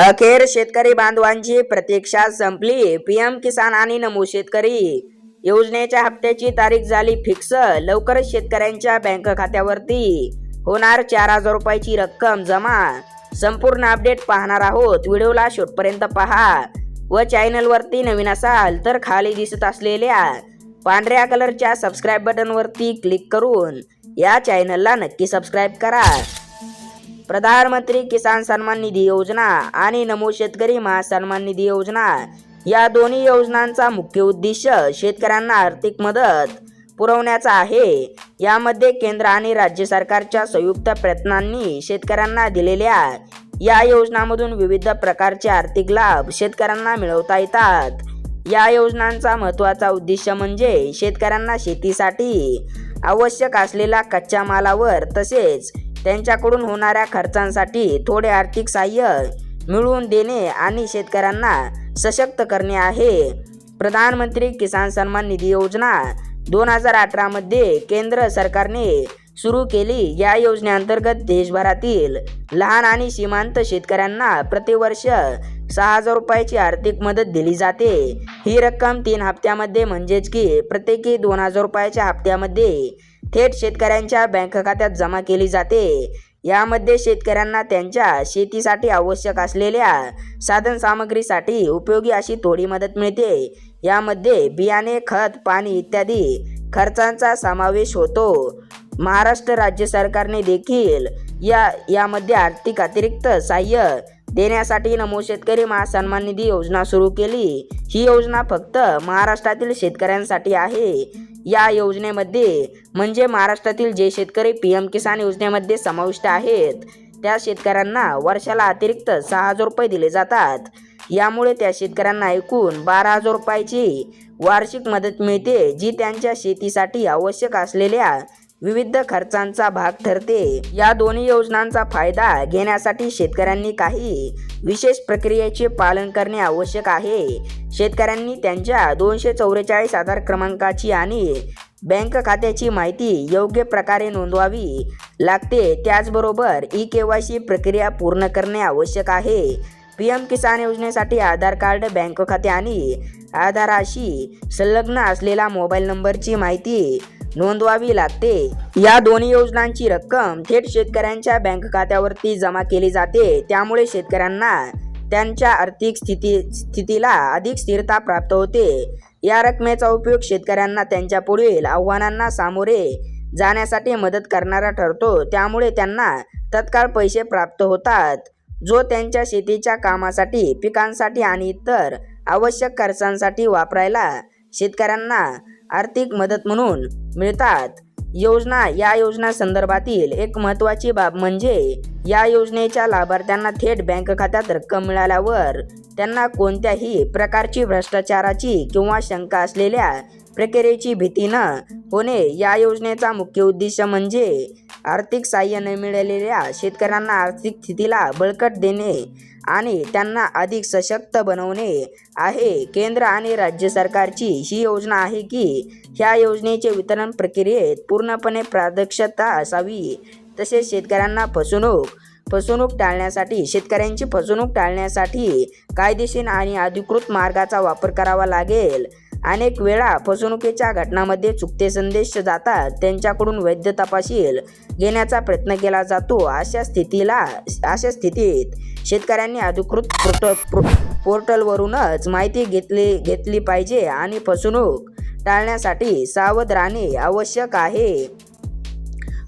अखेर शेतकरी बांधवांची प्रतीक्षा संपली. पीएम किसान आणि नमो शेतकरी. योजनेच्या हप्त्याची तारीख झाली फिक्स. लवकरच शेतकऱ्यांच्या बँक खात्यावरती होणार चार हजार रुपयाची रक्कम जमा. संपूर्ण अपडेट पाहणार आहोत. व्हिडिओला शेवटपर्यंत पहा. व चॅनलवरती नवीन असाल तर खाली दिसत असलेल्या पांढऱ्या कलरच्या सबस्क्राईब बटनवरती क्लिक करून या चॅनलला नक्की सबस्क्राईब करा. प्रधानमंत्री किसान सन्मान निधी योजना आणि नमो शेतकरी महासन्मान निधी योजना या दोन्ही योजनांचा मुख्य उद्देश शेतकऱ्यांना आर्थिक मदत पुरवण्याचा आहे. यामध्ये केंद्र आणि राज्य सरकारच्या संयुक्त प्रयत्नांनी शेतकऱ्यांना दिलेल्या या योजनांमधून विविध प्रकारचे आर्थिक लाभ शेतकऱ्यांना मिळवता येतात. या योजनांचा महत्त्वाचा उद्देश म्हणजे शेतकऱ्यांना शेतीसाठी आवश्यक असलेल्या कच्च्या मालावर तसेच त्यांच्याकडून होणाऱ्या खर्चांसाठी थोडे आर्थिक सहाय्य मिळवून देणे आणि शेतकऱ्यांना सशक्त करणे आहे. प्रधानमंत्री किसान सन्मान निधी योजना दोन हजार अठरामध्ये केंद्र सरकारने सुरू केली. या योजनेअंतर्गत देशभरातील लहान आणि सीमांत शेतकऱ्यांना प्रतिवर्ष सहा हजार रुपयाची आर्थिक मदत दिली जाते. ही रक्कम तीन हप्त्यामध्ये म्हणजेच की प्रत्येकी दोन हजार रुपयाच्या हप्त्यामध्ये थेट शेतकऱ्यांच्या बँक खात्यात जमा केली जाते. यामध्ये शेतकऱ्यांना त्यांच्या शेतीसाठी आवश्यक असलेल्या साधन सामग्रीसाठी उपयोगी अशी थोडी मदत मिळते. यामध्ये बियाणे खत पाणी इत्यादी खर्चांचा समावेश होतो. महाराष्ट्र राज्य सरकारने देखील या यामध्ये आर्थिक अतिरिक्त सहाय्य देण्यासाठी नमो शेतकरी महासन्मान निधी योजना सुरू केली. ही योजना फक्त महाराष्ट्रातील शेतकऱ्यांसाठी आहे. या योजनेमध्ये म्हणजे महाराष्ट्रातील जे शेतकरी पी एम किसान योजनेमध्ये समाविष्ट आहेत त्या शेतकऱ्यांना वर्षाला अतिरिक्त सहा हजार रुपये दिले जातात. यामुळे त्या शेतकऱ्यांना एकूण बारा हजार रुपयाची वार्षिक मदत मिळते जी त्यांच्या शेतीसाठी आवश्यक असलेल्या विविध खर्चांचा भाग ठरते. या दोन्ही योजनांचा फायदा घेण्यासाठी शेतकऱ्यांनी काही विशेष प्रक्रियेचे पालन करणे आवश्यक आहे. शेतकऱ्यांनी त्यांच्या दोनशे चौवेचाळीस आधार क्रमांकाची आणि बँक खात्याची माहिती योग्य प्रकारे नोंदवावी लागते. त्याचबरोबर ई के वाय सी प्रक्रिया पूर्ण करणे आवश्यक आहे. पी एम किसान योजनेसाठी आधार कार्ड बँक खाते आणि आधाराशी संलग्न असलेला मोबाईल नंबरची माहिती नोंदवावी लागते. या दोन्ही योजनांची रक्कम थेट शेतकऱ्यांच्या बँक खात्यावरती जमा केली जाते. त्यामुळे शेतकऱ्यांना त्यांच्या आर्थिक स्थिती स्थितीला अधिक स्थिरता प्राप्त होते. या रकमेचा उपयोग शेतकऱ्यांना त्यांच्या पुढील आव्हानांना सामोरे जाण्यासाठी मदत करणारा ठरतो. त्यामुळे त्यांना तत्काळ पैसे प्राप्त होतात. जो त्यांच्या शेतीच्या कामासाठी पिकांसाठी आणि इतर आवश्यक खर्चांसाठी वापरायला शेतकऱ्यांना आर्थिक मदत म्हणून मिळतात. योजना या योजना संदर्भातील एक महत्त्वाची बाब म्हणजे या योजनेच्या लाभार्थ्यांना थेट बँक खात्यात रक्कम मिळाल्यावर त्यांना कोणत्याही प्रकारची भ्रष्टाचाराची किंवा शंका असलेल्या प्रक्रियेची भीती न होणे या योजनेचा मुख्य उद्देश म्हणजे आर्थिक सहाय्य न मिळालेल्या शेतकऱ्यांना आर्थिक स्थितीला बळकट देणे. आणि त्यांना अधिक सशक्त बनवणे आहे. केंद्र आणि राज्य सरकारची ही योजना आहे की ह्या योजनेचे वितरण प्रक्रियेत पूर्णपणे प्रादक्षता असावी. तसेच शेतकऱ्यांना फसवणूक फसवणूक टाळण्यासाठी शेतकऱ्यांची फसवणूक टाळण्यासाठी कायदेशीर आणि अधिकृत मार्गाचा वापर करावा लागेल. अनेक वेळा फसवणुकीच्या घटनामध्ये चुकते संदेश जातात त्यांच्याकडून वैध तपाशील घेण्याचा प्रयत्न केला जातो अशा स्थितीला अशा स्थितीत शेतकऱ्यांनी अधिकृत पोर्टल पोर्टलवरूनच माहिती घेतली घेतली पाहिजे आणि फसवणूक टाळण्यासाठी सावध राहणे आवश्यक आहे.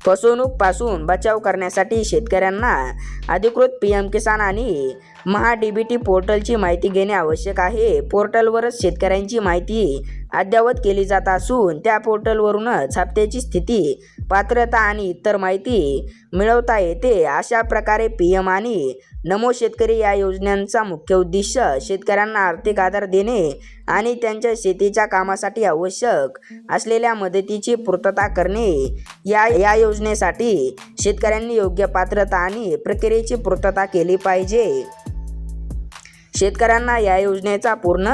फसवणूकपासून बचाव करण्यासाठी शेतकऱ्यांना अधिकृत पी एम किसान आणि महा डी बी टी पोर्टलची माहिती घेणे आवश्यक आहे. पोर्टलवरच शेतकऱ्यांची माहिती अद्ययावत केली जात असून त्या पोर्टलवरूनच हप्त्याची स्थिती पात्रता आणि इतर माहिती मिळवता येते अशा प्रकारे पी एम आणि नमो शेतकरी या योजनांचा मुख्य उद्देश शेतकऱ्यांना आर्थिक आधार देणे आणि त्यांच्या शेतीच्या कामासाठी आवश्यक असलेल्या मदतीची पूर्तता करणे या या योजनेसाठी शेतकऱ्यांनी योग्य पात्रता आणि प्रक्रियेची पूर्तता केली पाहिजे. शेतकऱ्यांना या योजनेचा पूर्ण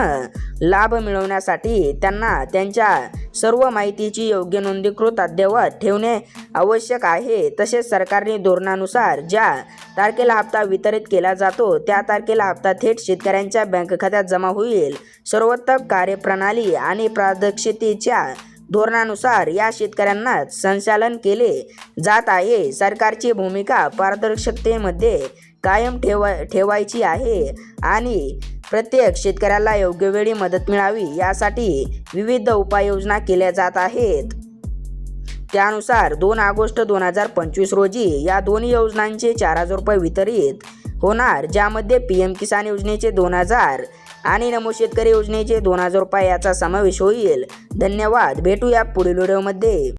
लाभ मिळवण्यासाठी त्यांना त्यांच्या सर्व माहितीची योग्य नोंदणीकृत अद्ययावत ठेवणे आवश्यक आहे. तसेच सरकारने धोरणानुसार ज्या तारखेला हप्ता वितरित केला जातो त्या तारखेला हप्ता थेट शेतकऱ्यांच्या बँक खात्यात जमा होईल. सर्वोत्तम कार्यप्रणाली आणि प्रादक्षितेच्या धोरणानुसार या शेतकऱ्यांना संचालन केले जात आहे. सरकारची भूमिका पारदर्शकतेमध्ये कायम ठेवा ठेवायची आहे आणि प्रत्येक शेतकऱ्याला योग्य वेळी मदत मिळावी यासाठी विविध उपाययोजना केल्या जात आहेत. त्यानुसार दोन ऑगस्ट दोन हजार पंचवीस रोजी या दोन्ही योजनांचे चार हजार रुपये वितरित होणार ज्यामध्ये पी एम किसान योजनेचे दोन हजार आणि नमो शेतकरी योजनेचे दोन हजार रुपये याचा समावेश होईल. धन्यवाद. भेटूया पुढील व्हिडिओमध्ये.